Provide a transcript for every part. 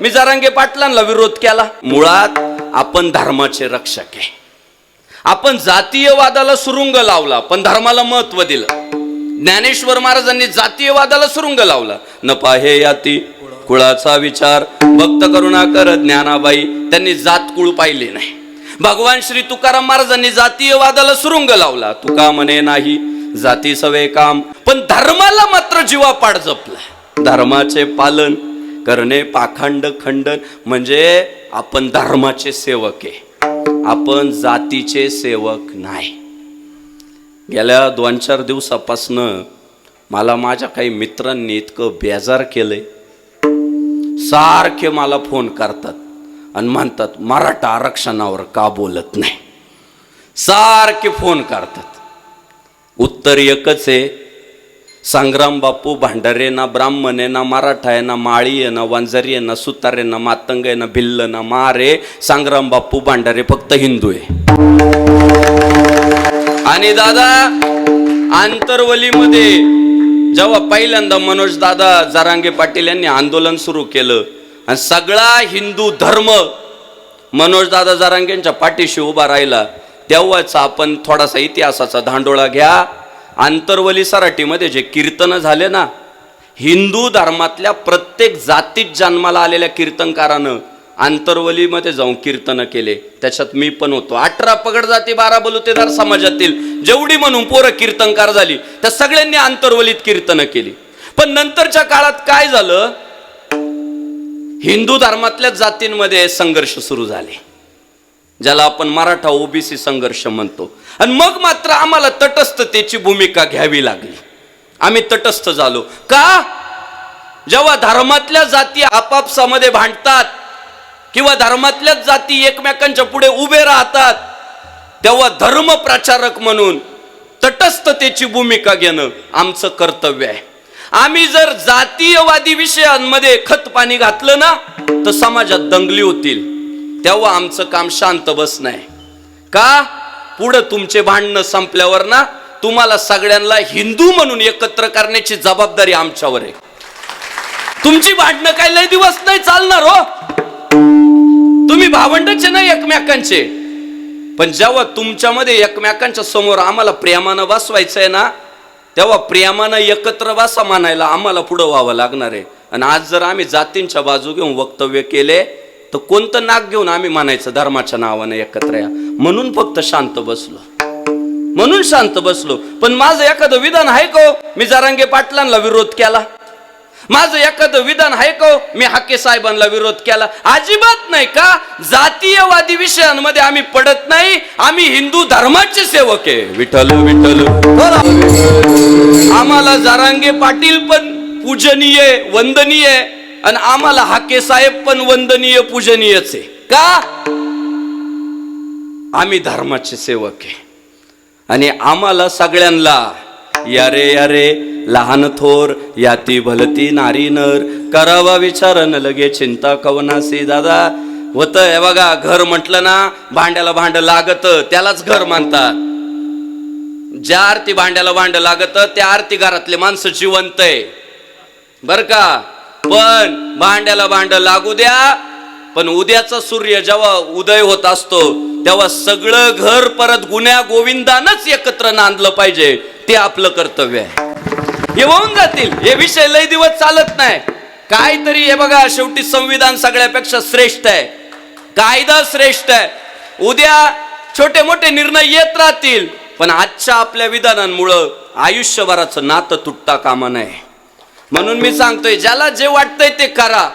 मी जरांगे पाटलांना विरोध केला. मुळात आपण धर्माचे रक्षक आहे. आपण जातीयवादाला सुरुंग लावला पण धर्माला महत्त्व दिलं. ज्ञानेश्वर महाराजांनी जातीयवादाला सुरुंग लावला. न पाहे याती कुळाचा विचार भक्त करुणा कर ज्ञानाबाई त्यांनी जात कुळ पाहिले नाही. भगवान श्री तुकाराम महाराजांनी जातीयवादाला सुरुंग लावला. तुका म्हणे नाही जाती सवे काम पण धर्माला मात्र जीवापाड जपला. धर्माचे पालन करणे पाखंड खंडन म्हणजे आपण धर्माचे सेवक आहे. आपण जातीचे सेवक नाही. गेल्या दोन चार दिवसापासनं मला माझ्या काही मित्रांनी इतकं बेजार केलंय. सारखे मला फोन करतात आणि म्हणतात मराठा आरक्षणावर का बोलत नाही? सारखे फोन करतात. उत्तर एकच आहे संग्राम बापू भांडारे ना ब्राह्मण आहे ना मराठा आहे ना माळी आहे ना वंजारी आहे ना सुतारे ना मातंग आहे ना भिल्ल ना मारे संग्राम बापू भांडारे फक्त हिंदू आहे. आणि दादा आंतरवलीमध्ये जेव्हा पहिल्यांदा मनोज दादा जरांगे पाटील यांनी आंदोलन सुरू केलं आणि सगळा हिंदू धर्म मनोज दादा जरांगेंच्या पाठीशी उभा राहिला तेव्हाच आपण थोडासा इतिहासाचा धांडोळा घ्या. आंतरवली सराटीमध्ये जे कीर्तन झाले ना हिंदू धर्मातल्या प्रत्येक जातीत जन्माला आलेल्या कीर्तनकारानं आंतरवलीमध्ये जाऊन कीर्तन केले. त्याच्यात मी पण होतो. अठरा पगड जाती बारा बलुतेदार समाजातील जेवढी म्हणून पोरं कीर्तनकार झाली त्या सगळ्यांनी आंतरवलीत कीर्तन केली. पण नंतरच्या काळात काय झालं? हिंदू धर्मातल्या जातींमध्ये संघर्ष सुरू झाले. ज्याला आपण मराठा ओबीसी संघर्ष म्हणतो. आणि मग मात्र आम्हाला तटस्थतेची भूमिका घ्यावी लागली. आम्ही तटस्थ झालो. का? जेव्हा धर्मातल्या जाती आपापसामध्ये भांडतात किंवा धर्मातल्याच जाती एकमेकांच्या पुढे उभे राहतात तेव्हा धर्म प्रचारक म्हणून तटस्थतेची भूमिका घेणं आमचं कर्तव्य आहे. आम्ही जर जातीयवादी विषयांमध्ये खत पाणी घातलं ना तर समाजात दंगली होतील. तेव्हा आमचं काम शांत बस नाही का? पुढं तुमचे भांडणं संपल्यावर ना तुम्हाला सगळ्यांना हिंदू म्हणून एकत्र करण्याची जबाबदारी आमच्यावर आहे. तुमची भांडणं काय लय दिवस नाही चालणार हो. तुम्ही भावंडचे नाही एकमेकांचे. पण जेव्हा तुमच्यामध्ये एकमेकांच्या समोर आम्हाला प्रेमानं बसवायचंय ना तेव्हा प्रेमानं एकत्र बसा मानायला आम्हाला पुढं व्हावं लागणार आहे. आणि आज जर आम्ही जातींच्या बाजू घेऊन वक्तव्य केले तर कोणतं नाक घेऊन आम्ही म्हणायचं धर्माच्या नावानं एकत्र या. म्हणून फक्त शांत बसलो. म्हणून शांत बसलो. पण माझं एखादं विधान आहे को हो? मी जारांगे पाटलांना विरोध केला. माझं एखादं विधान आहे को हो? मी हाके साहेबांना विरोध केला. अजिबात नाही का? जातीयवादी विषयांमध्ये आम्ही पडत नाही. आम्ही हिंदू धर्माचे सेवक आहे. विठल विठल आम्हाला जारांगे पाटील पण पूजनीय वंदनीय. आणि आम्हाला हाके साहेब पण वंदनीय पूजनीयच. आहे का? आम्ही धर्माचे सेवक आहे. आणि आम्हाला सगळ्यांना यारे यारे लहान थोर याती भलती नारी नर करावा विचारन लगे चिंता कवनासी दादा. होत हे बघा घर म्हटलं ना भांड्याला भांड लागत त्यालाच घर मानतात. ज्या आरती भांड्याला भांड लागत त्या आरती घरातले माणसं जिवंत आहे. बर का? पण भांड्याला भांड लागू द्या. पण उद्याचा सूर्य जेव्हा उदय होत असतो तेव्हा सगळं घर परत गुन्ह्या गोविंदानच एकत्र नांदलं पाहिजे. ते आपलं कर्तव्य आहे. हे होऊन जातील. हे विषय लय दिवस चालत नाही. काहीतरी हे बघा शेवटी संविधान सगळ्यापेक्षा श्रेष्ठ आहे. कायदा श्रेष्ठ आहे. उद्या छोटे मोठे निर्णय येत राहतील. पण आजच्या आपल्या विधानांमुळं आयुष्यभराचं नातं तुटता कामा नये. म्हणून मी सांगतोय ज्याला जे वाटतंय ते करा.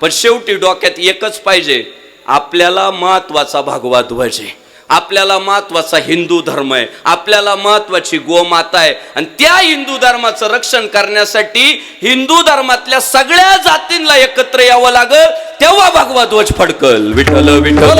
पण शेवटी डोक्यात एकच पाहिजे आपल्याला महत्त्वाचा भगवा ध्वज आहे आपल्याला महत्त्वाचा हिंदू धर्म आहे. आपल्याला महत्वाची गोमाता आहे. आणि त्या हिंदू धर्माचं रक्षण करण्यासाठी हिंदू धर्मातल्या सगळ्या जातींना एकत्र यावं लागल तेव्हा भगवा ध्वज फडकल. विठ्ठल विठ्ठल.